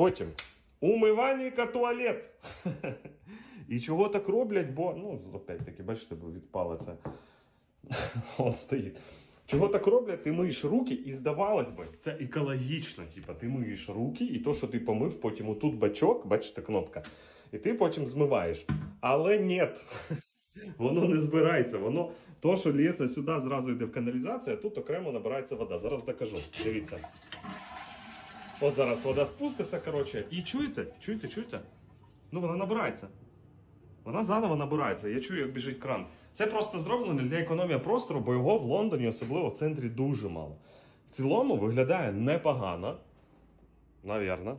Потім умивальника туалет. І чого так роблять? Бо, ну, опять-таки, бачите, бо від палиця он стоїть. Чого так роблять? Ти миєш руки, і здавалось би, це екологічно. Типа, ти миєш руки, і то, що ти помив, потім отут бачок, бачите, кнопка, і ти потім змиваєш. Але ні. Воно не збирається. Воно то, що лється сюди, зразу йде в каналізацію, а тут окремо набирається вода. Зараз докажу. Дивіться. От зараз вода спуститься, коротше. І чуєте? Чуєте, чуєте? Ну, вона набирається. Вона заново набирається. Я чую, як біжить кран. Це просто зроблено для економії простору, бо його в Лондоні, особливо в центрі, дуже мало. В цілому виглядає непогано. Навірно.